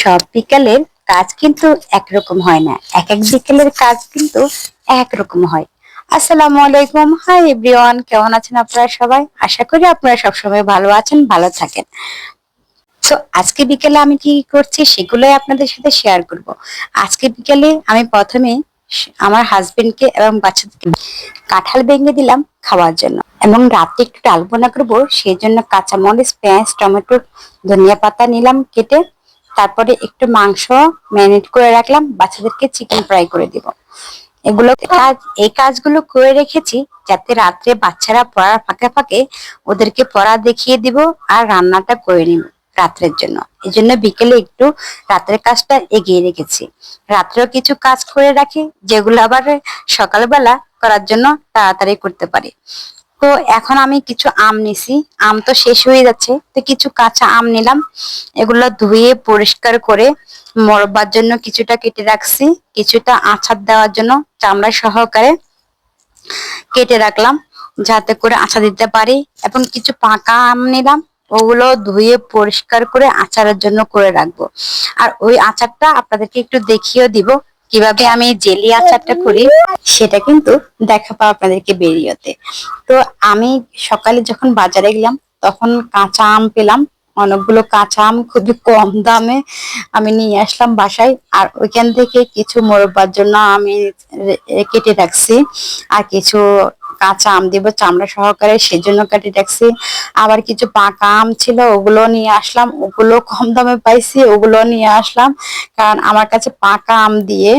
সব বিকালের কাজ কিন্তু একরকম হয় না। এক এক বিকেলের কাজ কিন্তু একরকম হয়। আসসালামু আলাইকুম। হাই এভরিওয়ান কেমন আছেন আপনারা সবাই? আশা করি আপনারা সবসময় ভালো আছেন, ভালো থাকেন। তো আজকে বিকেলে আমি কি করছি সেগুলোই আপনাদের সাথে শেয়ার করব। আজকে বিকেলে আমি প্রথমে আমার হাজবেন্ডকে এবং বাচ্চাদেরকে কাঁঠাল ভেঙে দিলাম খাওয়ার জন্য এবং রাতে একটু ডাল বোনা করব, সেই জন্য কাঁচামরিচ, পেঁয়াজ, টমেটো, ধনিয়া পাতা নিলাম কেটে তারপরে একটু মাংস ম্যারিনেট করে রাখলাম, বাচ্চাদেরকে চিকেন ফ্রাই করে দিব। এগুলো কাজ এই কাজগুলো করে রেখেছি যাতে রাত্রে বাচ্চারা পড়ার ফাঁকে ফাঁকে ওদেরকে পড়া দেখিয়ে দিব আর রান্নাটা করে নিব রাত্রের জন্য। এই জন্য বিকেলে একটু রাত্রের কাজটা এগিয়ে রেখেছি। রাত্রেও কিছু কাজ করে রাখি, যেগুলো আবার সকালবেলা করার জন্য তাড়াতাড়ি করতে পারি। তো এখন আমি কিছু আম নিছি। আম তো শেষ হয়ে যাচ্ছে। তো কিছু কাঁচা আম নিলাম। এগুলো ধুয়ে পরিষ্কার করে মরবার জন্য কিছুটা কেটে রাখছি। কিছুটা আচার দেওয়ার জন্য চামড়া সহকারে কেটে রাখলাম যাতে করে আছা দিতে পারি। এবং কিছু পাকা আম নিলাম। ওগুলো ধুয়ে পরিষ্কার করে আচারের জন্য করে রাখব। আর ওই আচারটা আপনাদেরকে একটু দেখিয়েও দিব। কীভাবে আমি জেলি আচারটা করি, সেটা কিন্তু দেখাবো আপনাদেরকে বেরিয়েতে তো আমি সকালে যখন বাজারে গেলাম, তখন কাঁচা আম পেলাম। অনেকগুলো কাঁচা আম খুবই কম দামে আমি নিয়ে আসলাম বাসায়। আর ওইখান থেকে কিছু মোরব্বার জন্য আমি কেটে রাখছি। আর কিছু কাঁচা আম দিব, চামড়া সহকারে সেজন্য কেটে রাখছি। আবার কিছু পাকা আম ছিল, ওগুলো নিয়ে আসলাম। ওগুলো কম দামে পাইছি, ওগুলো নিয়ে আসলাম। কারণ আমার কাছে পাকা আম দিয়ে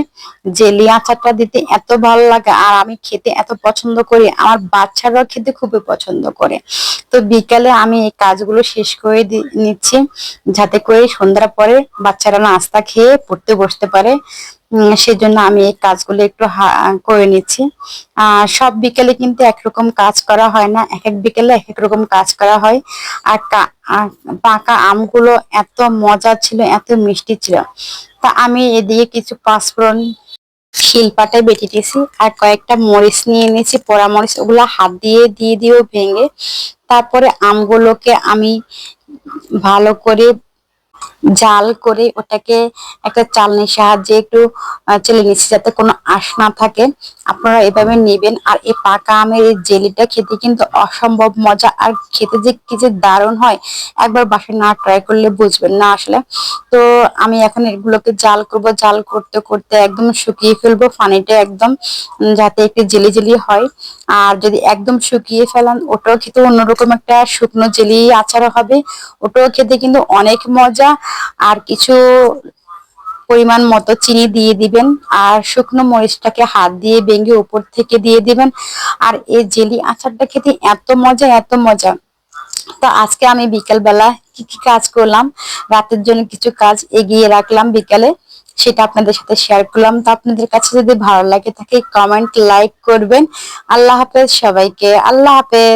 জেলি আচারটা দিতে এত ভালো লাগে, আর আমি খেতে এত পছন্দ করি। আমার বাচ্চারাও খেতে খুবই পছন্দ করে। তো বিকালে আমি এই কাজগুলো শেষ করে নিচ্ছি, যাতে করে সন্ধ্যার পরে বাচ্চারা নাস্তা খেয়ে পড়তে বসতে পারে। সেজন্য আমি এই কাজগুলো একটু করে নিচ্ছি। সব বিকেলে কিন্তু একরকম কাজ করা হয় না। এক এক বিকেলে এক এক রকম কাজ করা হয়। আর পাকা আমগুলো এত মজা ছিল, এত মিষ্টি ছিল। তা আমি এদিকে কিছু পাঁচফোড়ন শিলপাটায় বেটে দিয়েছি। আর কয়েকটা মরিচ নিয়ে নিয়েছি পোড়া মরিচ। ওগুলো হাত দিয়ে দিয়ে, দিয়েও ভেঙে তারপরে আমগুলোকে আমি ভালো করে জাল করে ওটাকে একটা চালনির সাহায্যে একটু চেলে নিচ্ছি যাতে কোনো আঁশ না থাকে, আপনারা এভাবে নেবেন। আর এই পাকা আমের এই জেলিটা খেতে কিন্তু অসম্ভব মজা। আর খেতে যে কি যে দারুণ হয়, একবার বাসায় না ট্রাই করলে বুঝবেন না আসলে। তো আমি এখন এগুলোকে জাল করব। জাল করতে করতে একদম শুকিয়ে ফেলব পানিটা একদম যাতে একটু জেলি জেলি হয়। আর যদি একদম শুকিয়ে ফেলান, ওটাও খেতে অন্যরকম একটা শুকনো জেলি আচারও হবে। ওটাও খেতে কিন্তু অনেক মজা। আর কিছু পরিমাণ মতো চিনি দিয়ে দিবেন আর শুকনো মরিচটাকে হাত দিয়ে ভেঙে উপর থেকে দিয়ে দিবেন। আর এই জেলি আচারটা খেতে এত মজা এত মজা। তো আজকে আমি বিকেল বেলা কি কি কাজ করলাম, রাতের জন্য কিছু কাজ এগিয়ে রাখলাম বিকেলে, সেটা আপনাদের সাথে শেয়ার করলাম। তো আপনাদের কাছে যদি ভালো লাগে থাকে কমেন্ট লাইক করবেন। আল্লাহ হাফেজ সবাইকে, আল্লাহ হাফেজ।